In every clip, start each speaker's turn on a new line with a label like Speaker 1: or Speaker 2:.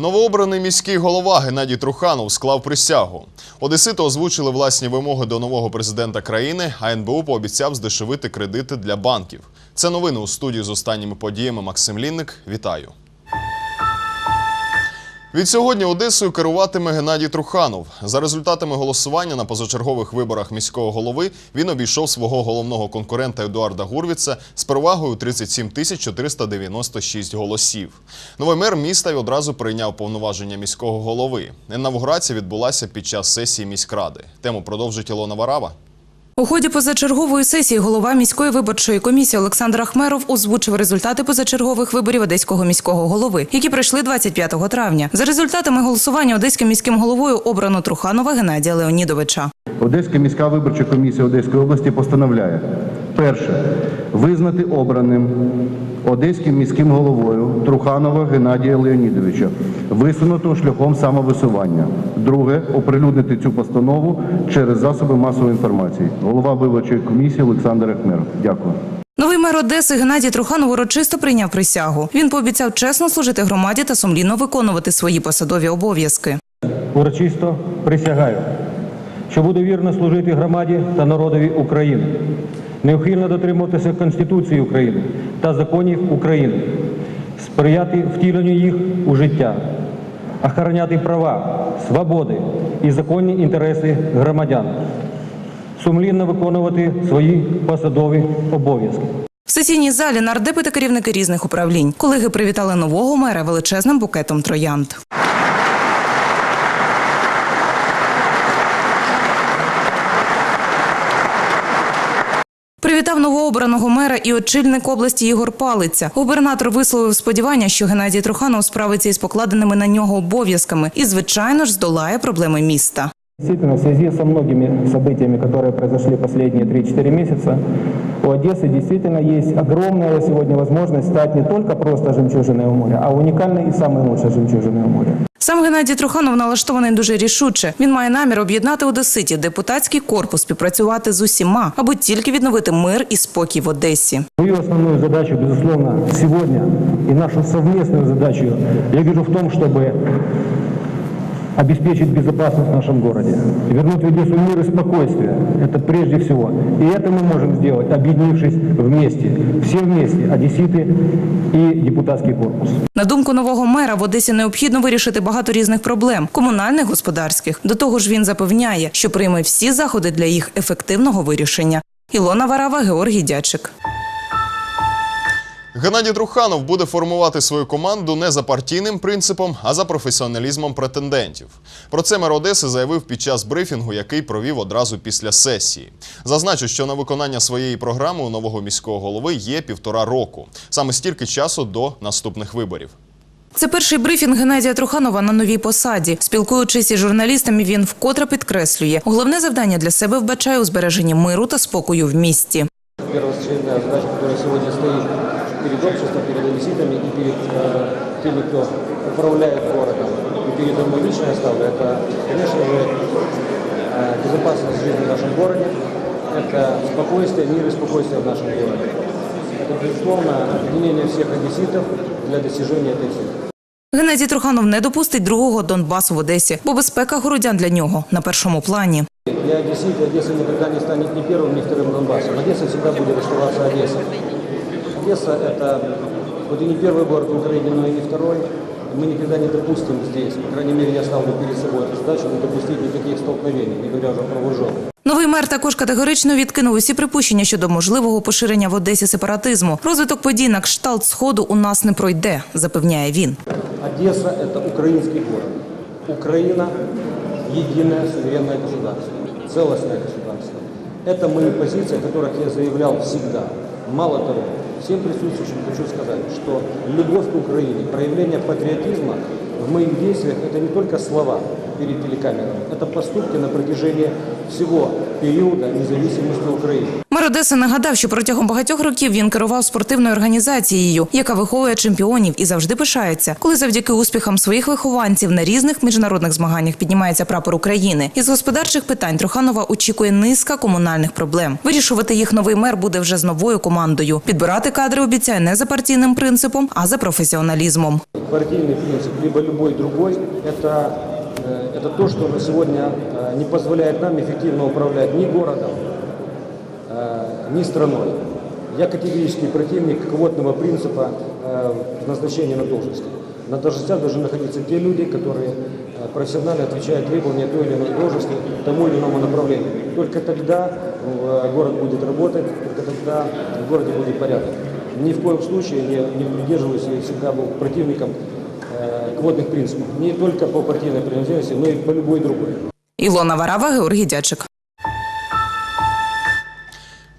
Speaker 1: Новообраний міський голова Геннадій Труханов склав присягу. Одесити озвучили власні вимоги до нового президента країни, а НБУ пообіцяв здешевити кредити для банків. Це новини у студії з останніми подіями. Максим Лінник. Вітаю. Відсьогодні Одесою керуватиме Геннадій Труханов. За результатами голосування на позачергових виборах міського голови він обійшов свого головного конкурента Едуарда Гурвіца з перевагою 37 тисяч 496 голосів. Новий мер міста й одразу прийняв повноваження міського голови. Інавгурація відбулася під час сесії міськради. Тему продовжить Ілона Варава.
Speaker 2: У ході позачергової сесії голова міської виборчої комісії Олександр Ахмеров озвучив результати позачергових виборів одеського міського голови, які пройшли 25 травня. За результатами голосування одеським міським головою обрано Труханова Геннадія Леонідовича.
Speaker 3: Одеська міська виборча комісія Одеської області постановляє перше визнати обраним одеським міським головою Труханова Геннадія Леонідовича, висунутого шляхом самовисування. Друге оприлюднити цю постанову через засоби масової інформації. Голова виборчої комісії Олександр Ахмеров. Дякую.
Speaker 2: Новий мер Одеси Геннадій Труханов урочисто прийняв присягу. Він пообіцяв чесно служити громаді та сумлінно виконувати свої посадові обов'язки.
Speaker 4: Урочисто присягаю, що буду вірно служити громаді та народові України, неухильно дотримуватися Конституції України та законів України, сприяти втіленню їх у життя, охороняти права, свободи і законні інтереси громадян, сумлінно виконувати свої посадові обов'язки.
Speaker 2: В сесійній залі нардепи та керівники різних управлінь. Колеги привітали нового мера величезним букетом троянд. Привітав новообраного мера і очільник області Ігор Палиця. Губернатор висловив сподівання, що Геннадій Труханов справиться із покладеними на нього обов'язками і, звичайно ж, здолає проблеми міста.
Speaker 4: Действительно, в связи со многими событиями, которые произошли последние 3-4 месяца, у Одессы действительно есть огромная сегодня возможность стать не только просто жемчужиной у моря, а уникальной и самой лучшей жемчужиной у моря.
Speaker 2: Сам Геннадій Труханов налаштований дуже рішуче. Він має намір об'єднати одеситів, депутатський корпус, співпрацювати з усіма, аби тільки відновити мир і спокій в Одесі.
Speaker 4: Мою основную задачу, безусловно, сегодня и нашу совместную задачу я вижу в том, чтобы обеспечить безопасность в нашем городе, вернуть в Одессу мир и спокойствие. Это прежде всего. И это мы можем сделать, объединившись вместе, все вместе, одесситы и депутатский корпус.
Speaker 2: На думку нового мера, в Одесі необхідно вирішити багато різних проблем комунальних, господарських. До того ж, він запевняє, що прийме всі заходи для їх ефективного вирішення. Ілона Варава, Георгій Дячик.
Speaker 1: Геннадій Труханов буде формувати свою команду не за партійним принципом, а за професіоналізмом претендентів. Про це мер Одеси заявив під час брифінгу, який провів одразу після сесії. Зазначу, що на виконання своєї програми у нового міського голови є півтора року, саме стільки часу до наступних виборів.
Speaker 2: Це перший брифінг Геннадія Труханова на новій посаді. Спілкуючись із журналістами, він вкотре підкреслює, головне завдання для себе вбачає у збереженні миру та спокою в місті
Speaker 5: первоочередная задача, которая сегодня стоит перед обществом, перед одесситами и перед э, теми, кто управляет городом, и перед мной лично я ставлю, это, конечно же, э, безопасность жизни в нашем городе, это спокойствие, мир и спокойствие в нашем городе. Это, безусловно, объединение всех одесситов для достижения этой цели.
Speaker 2: Геннадій Труханов не допустить другого Донбасу в Одесі, бо безпека городян для нього на першому плані.
Speaker 5: Я одессит, и Одесса никогда не станет ни первым, ни вторым Донбассом. Одесса всегда будет оставаться Одессой. Одесса – это вот и не первый город в Украине, но и не второй. Мы никогда не допустим здесь, по крайней мере, я ставлю перед собой эту задачу, не допустить никаких столкновений, не говоря уже про вооруженных.
Speaker 2: Новий мер також категорично відкинув усі припущення щодо можливого поширення в Одесі сепаратизму. Розвиток подій на кшталт сходу у нас не пройде, запевняє він.
Speaker 5: Одесса – это украинский город. Украина – единое суверенное государство, целостное государство. Это мои позиции, о которых я заявлял всегда. Мало того, всем присутствующим хочу сказать, что любовь к Украине, проявление патриотизма в моих действиях – это не только слова перед телекамерой, это поступки на протяжении всего периода независимости Украины.
Speaker 2: Мер Одеси нагадав, що протягом багатьох років він керував спортивною організацією, яка виховує чемпіонів і завжди пишається, коли завдяки успіхам своїх вихованців на різних міжнародних змаганнях піднімається прапор України. Із господарчих питань Труханова очікує низка комунальних проблем. Вирішувати їх новий мер буде вже з новою командою. Підбирати кадри обіцяє не за партійним принципом, а за професіоналізмом.
Speaker 5: Партийный принцип, либо любой другой, это, э, это то, что сегодня э, не позволяет нам эффективно управлять ни городом, э, ни страной. Я категорический противник квотного принципа э, в назначении на должности. На должностях должны находиться те люди, которые э, профессионально отвечают требованиям той или иной должности, тому или иному направлению. Только тогда э, город будет работать, только тогда в городе будет порядок. Ни в коем случае я не придерживаюсь и всегда был противником э, квотных принципов. Не только по партийной принадлежности, но и по любой другой.
Speaker 2: Ілона Варава, Георгій Дячик.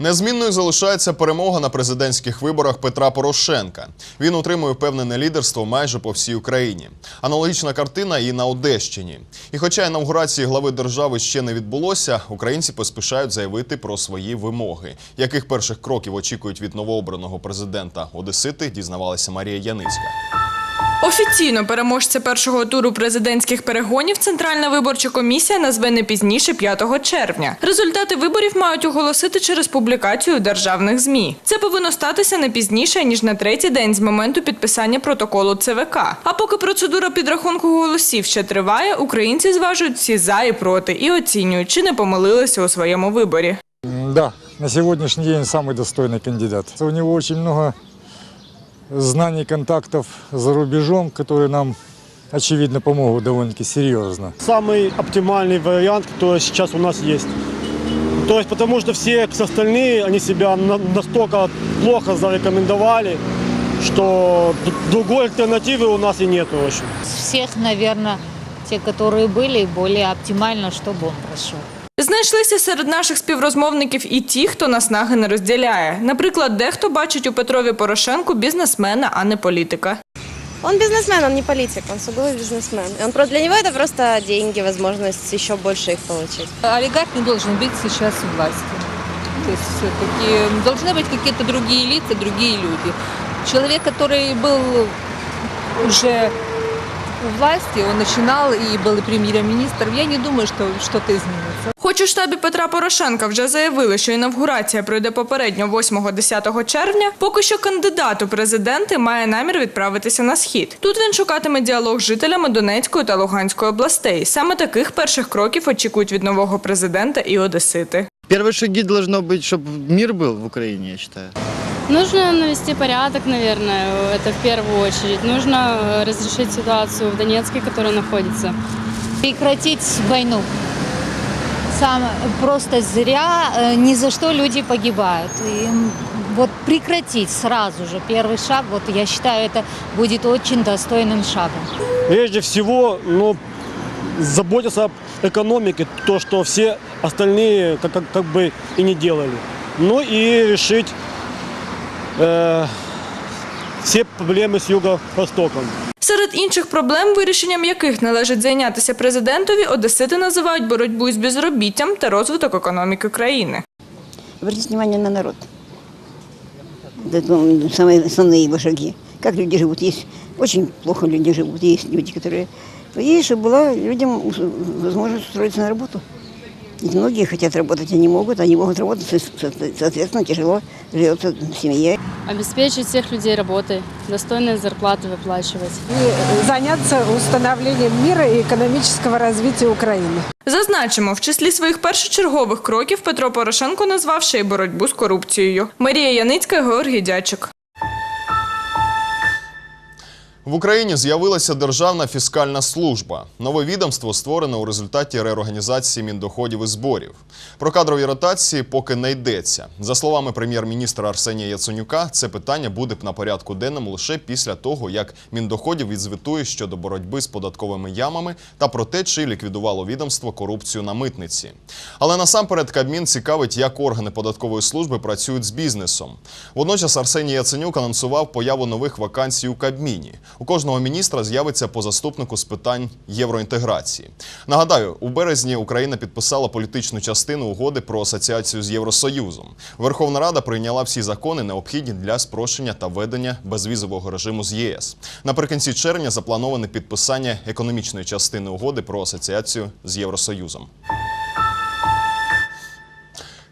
Speaker 1: Незмінною залишається перемога на президентських виборах Петра Порошенка. Він отримує впевнене лідерство майже по всій Україні. Аналогічна картина і на Одещині. І хоча інавгурації глави держави ще не відбулося, українці поспішають заявити про свої вимоги. Яких перших кроків очікують від новообраного президента Одесити, дізнавалася Марія Яницька.
Speaker 6: Офіційно переможця першого туру президентських перегонів Центральна виборча комісія назве не пізніше 5 червня. Результати виборів мають оголосити через публікацію державних змі. Це повинно статися не пізніше ніж на третій день з моменту підписання протоколу ЦВК. А поки процедура підрахунку голосів ще триває, українці зважують всі за і проти і оцінюють, чи не помилилися у своєму виборі.
Speaker 7: Да, на сегодняшний день самый достойный кандидат. У него очень много знаний, контактов за рубежом, которые нам, очевидно, помогут довольно-таки серьезно.
Speaker 8: самый оптимальный вариант, который сейчас у нас есть. То есть потому что все остальные, они себя на- настолько плохо зарекомендовали, что д- другой альтернативы у нас и нету в общем.
Speaker 9: всех, наверное, те, которые были, более оптимально, чтобы он прошел.
Speaker 6: Знайшлися серед наших співрозмовників і ті, хто наснаги не розділяє. Наприклад, дехто бачить у Петрові Порошенку бізнесмена, а не політика.
Speaker 10: Он бизнесмен, он не политик, он сугубый бизнесмен. И Он, про- для него это просто деньги, возможность еще больше их получить.
Speaker 11: Олигарх не должен быть сейчас у власти. То есть все-таки должны быть какие-то другие лица, другие люди. Человек, который был уже у власти, он начинал и был и премьер-министром, я не думаю, что что-то изменится.
Speaker 6: Хоч у штабі Петра Порошенка вже заявили, що інавгурація пройде попередньо 8-10 червня, поки що кандидат у президенти має намір відправитися на схід. Тут він шукатиме діалог з жителями Донецької та Луганської областей. Саме таких перших кроків очікують від нового президента і Одесити.
Speaker 12: Первые шаги должно быть, чтобы мир был в Украине, я считаю.
Speaker 10: Нужно навести порядок, наверное, это в первую очередь. Нужно э, разрешить ситуацию в Донецке, которая находится.
Speaker 9: Прекратить войну. Сам просто зря, э, ни за что люди погибают. И вот прекратить сразу же первый шаг, вот я считаю, это будет очень достойным шагом.
Speaker 8: Прежде всего, ну, заботиться об экономике, то, что все остальные как, как, как бы и не делали. Ну и решить э, все проблемы с юго-востоком.
Speaker 6: Серед інших проблем, вирішенням яких належить зайнятися президентові, одесити називають боротьбу із безробіттям та розвиток економіки країни.
Speaker 10: Обратите внимание на народ. Это м, самые основные его шаги. Как люди живут. Есть очень плохо люди живут. Есть люди, которые... И чтобы была людям ус- возможность устроиться на работу. Ведь многие хотят работать, а не могут, они могут работать, со- со- соответственно, тяжело живется в семье.
Speaker 11: Обеспечить всех людей работой, достойные зарплаты выплачивать.
Speaker 10: Заняться установлением мира и экономического развития Украины.
Speaker 6: Зазначимо, в числі своїх першочергових кроків Петро Порошенко назвав ще й боротьбу з корупцією. Марія Яницька, Георгій Дячик.
Speaker 1: В Україні з'явилася Державна фіскальна служба. Нове відомство створене у результаті реорганізації міндоходів і зборів. Про кадрові ротації поки не йдеться. За словами прем'єр-міністра Арсенія Яценюка, це питання буде на порядку денному лише після того, як міндоходів відзвітує щодо боротьби з податковими ямами та про те, чи ліквідувало відомство корупцію на митниці. Але насамперед Кабмін цікавить, як органи податкової служби працюють з бізнесом. Водночас Арсеній Яценюк анонсував появу нових вакансій у Кабміні. У кожного міністра з'явиться по заступнику з питань євроінтеграції. Нагадаю, у березні Україна підписала політичну частину угоди про асоціацію з Євросоюзом. Верховна Рада прийняла всі закони, необхідні для спрощення та ведення безвізового режиму з ЄС. Наприкінці червня заплановане підписання економічної частини угоди про асоціацію з Євросоюзом.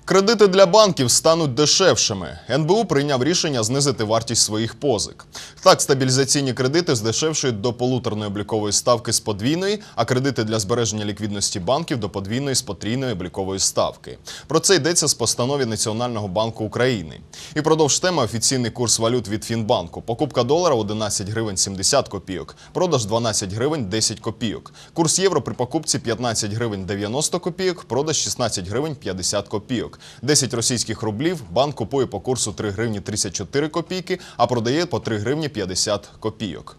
Speaker 1: Кредити для банків стануть дешевшими. НБУ прийняв рішення знизити вартість своїх позик. Так, стабілізаційні кредити здешевшують до полуторної облікової ставки з подвійної, а кредити для збереження ліквідності банків до подвійної з потрійної облікової ставки. Про це йдеться з постанові Національного банку України. І продовж теми офіційний курс валют від Фінбанку. Покупка долара 11 гривень 70 копійок, продаж 12 гривень 10 копійок. Курс євро при покупці 15 гривень 90 копійок, продаж 16 гривень 50 копійок. 10 російських рублів банк купує по курсу 3 гривні 34 копійки, а продає по 3 гривні 50 копійок.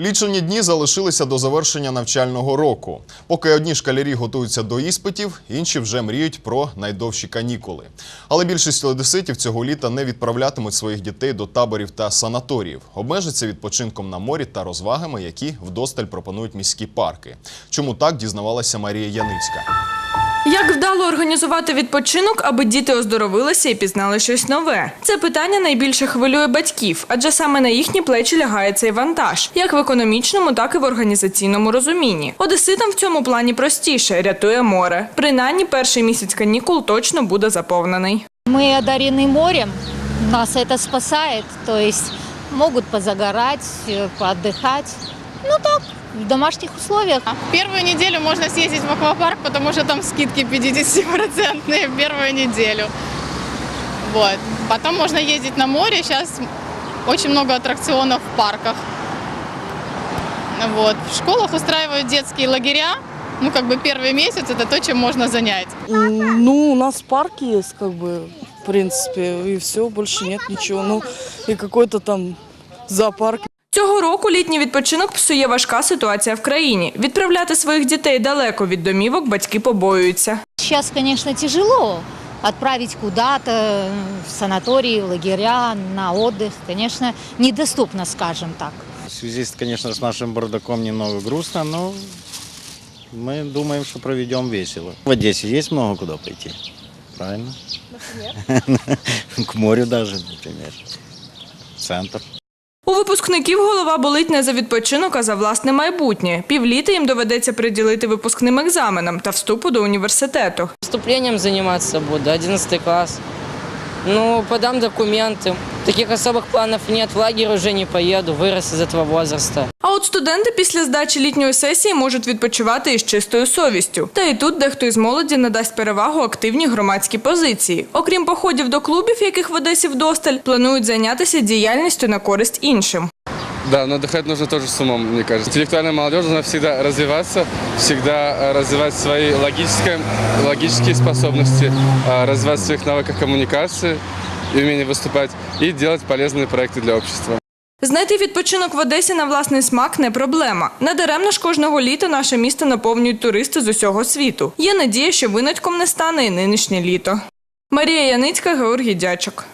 Speaker 1: Лічені дні залишилися до завершення навчального року. Поки одні школярі готуються до іспитів, інші вже мріють про найдовші канікули. Але більшість одеситів цього літа не відправлятимуть своїх дітей до таборів та санаторіїв, обмежаться відпочинком на морі та розвагами, які вдосталь пропонують міські парки. Чому так дізнавалася Марія Яницька.
Speaker 6: Як вдало організувати відпочинок, аби діти оздоровилися і пізнали щось нове? Це питання найбільше хвилює батьків, адже саме на їхні плечі лягає цей вантаж, як в економічному, так і в організаційному розумінні. Одеситам в цьому плані простіше рятує море. Принаймні, перший місяць канікул точно буде заповнений.
Speaker 9: Мы одарены морем, нас это спасает, то есть могут позагорать, э, поотдыхать. Ну так, В домашних условиях.
Speaker 13: Первую неделю можно съездить в аквапарк, потому что там скидки 50% первую неделю. Вот. Потом можно ездить на море. Сейчас очень много аттракционов в парках. Вот. В школах устраивают детские лагеря. Ну, как бы первый месяц это то, чем можно занять.
Speaker 14: Ну, у нас парк есть, как бы, в принципе, и все, больше нет ничего. Ну, и какой-то там зоопарк.
Speaker 6: Цього року літній відпочинок псує важка ситуація в країні. Відправляти своїх дітей далеко від домівок батьки побоюються.
Speaker 9: Сейчас, конечно, тяжело отправить куда-то э, в санатории, в лагеря, на отдых. Конечно, недоступно, скажем так.
Speaker 12: В связи, с, конечно, с нашим бардаком немного грустно, но мы думаем, что проведем весело. В Одессе есть много куда пойти, правильно? Например? К морю даже, например. В центр.
Speaker 6: У випускників голова болить не за відпочинок, а за власне майбутнє. Півліта їм доведеться приділити випускним екзаменам та вступу до університету.
Speaker 15: Вступленням займатися буду, 11 клас. Ну, подам документы. Таких особых планов нет, в лагерь уже не поеду, вырос из этого возраста.
Speaker 6: А от студенти після здачі літньої сесії можуть відпочивати із чистою совістю. Та і тут дехто із молоді надасть перевагу активній громадській позиції. Окрім походів до клубів, яких в Одесі вдосталь, планують зайнятися діяльністю на користь іншим.
Speaker 16: Да, но отдыхать нужно тоже с умом, мне кажется. Интеллектуальная молодежь должна всегда развиваться, всегда э, развивать свои логические, логические способности, э, развивать в своих навыках коммуникации и умение выступать, и делать полезные проекты для общества.
Speaker 6: Знайти відпочинок в Одесі на власний смак не проблема. Надаремно ж кожного літа наше місто наповнюють туристи з усього світу. Є надія, що винатком не стане і нинішнє літо. Марія Яницька, Георгій Дячок.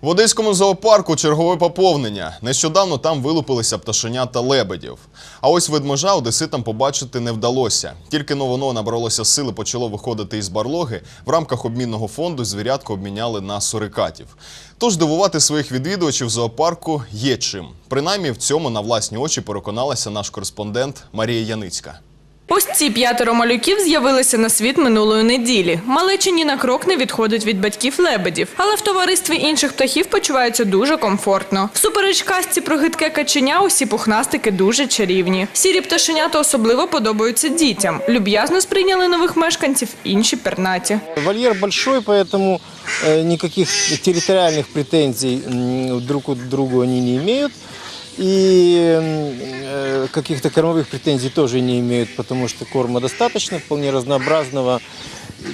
Speaker 1: В одеському зоопарку чергове поповнення. Нещодавно там вилупилися пташеня та лебедів. А ось ведмежа одеситам побачити не вдалося. Тільки но воно набралося сили, почало виходити із барлоги. В рамках обмінного фонду звірятку обміняли на сурикатів. Тож дивувати своїх відвідувачів зоопарку є чим. Принаймні в цьому на власні очі переконалася наш кореспондент Марія Яницька.
Speaker 6: Ось ці п'ятеро малюків з'явилися на світ минулої неділі. Малечі ні на крок не відходить від батьків лебедів, але в товаристві інших птахів почуваються дуже комфортно. Всупереч казці про гидке каченя, усі пухнастики дуже чарівні. Сірі пташенята особливо подобаються дітям. Люб'язно сприйняли нових мешканців інші пернаті.
Speaker 5: Вольер большой, поэтому э, никаких территориальных претензий м, друг к другу они не имеют. И м, э, каких-то кормовых претензий тоже не имеют, потому что корма достаточно, вполне разнообразного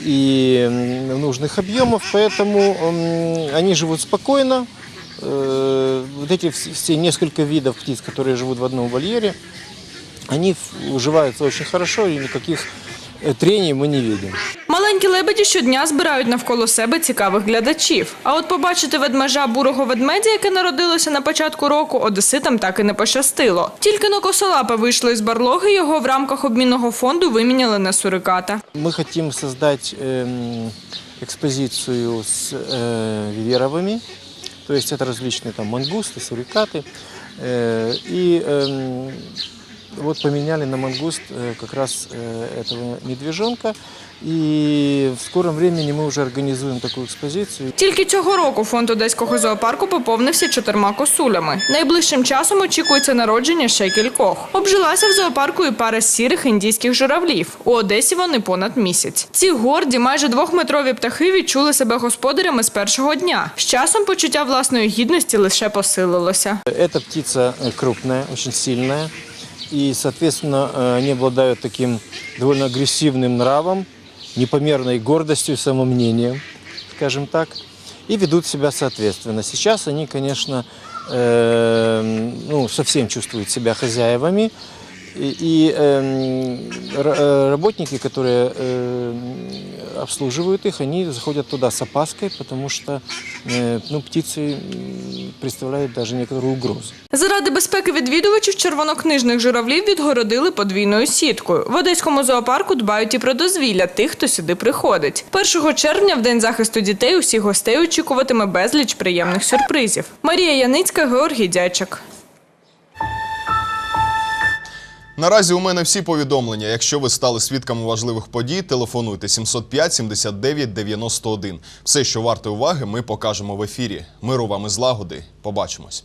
Speaker 5: и м, нужных объемов, поэтому м, они живут спокойно. Э, Вот эти вс- все несколько видов птиц, которые живут в одном вольере, они в- уживаются очень хорошо и никаких
Speaker 17: э, трений мы не видим.
Speaker 6: Маленькі лебеді щодня збирають навколо себе цікавих глядачів. А от побачити ведмежа бурого ведмедя, яке народилося на початку року, одеситам так і не пощастило. Тільки но косолапе вийшло із барлоги, його в рамках обмінного фонду виміняли на суриката.
Speaker 17: Мы хотим создать эм, экспозицию с э, виверовыми, то есть это различные там мангусты, сурикаты. Э, и эм, вот поменяли на мангуст э, как раз э, этого медвежонка. И в скором времени мы уже организуем такую экспозицию.
Speaker 6: Тільки цього року фонд одеського зоопарку поповнився чотирма косулями. Найближчим часом очікується народження ще кількох. Обжилася в зоопарку і пара сірих індійських журавлів. У Одесі вони понад місяць. Ці горді, майже двохметрові птахи відчули себе господарями з першого дня. З часом почуття власної гідності лише посилилося.
Speaker 17: Эта птица э, крупная, очень сильная. И, соответственно, э, они обладают таким довольно агрессивным нравом, непомерной гордостью и самомнением, скажем так, и ведут себя соответственно. Сейчас они, конечно, э, ну, совсем чувствуют себя хозяевами, и, и, эм, р- э, работники, которые э, обслуживают их, они заходят туда с опаской, потому что э, ну, птицы м, представляют даже некоторую угрозу.
Speaker 6: Заради безпеки відвідувачів червонокнижних журавлів відгородили подвійною сіткою. В одеському зоопарку дбають і про дозвілля тих, хто сюди приходить. 1 червня, в день захисту дітей, усіх гостей очікуватиме безліч приємних сюрпризів. Марія Яницька, Георгій Дячик.
Speaker 1: Наразі у мене всі повідомлення. Якщо ви стали свідками важливих подій, телефонуйте 705 79 91. Все, що варте уваги, ми покажемо в ефірі. Миру вам і злагоди. Побачимось.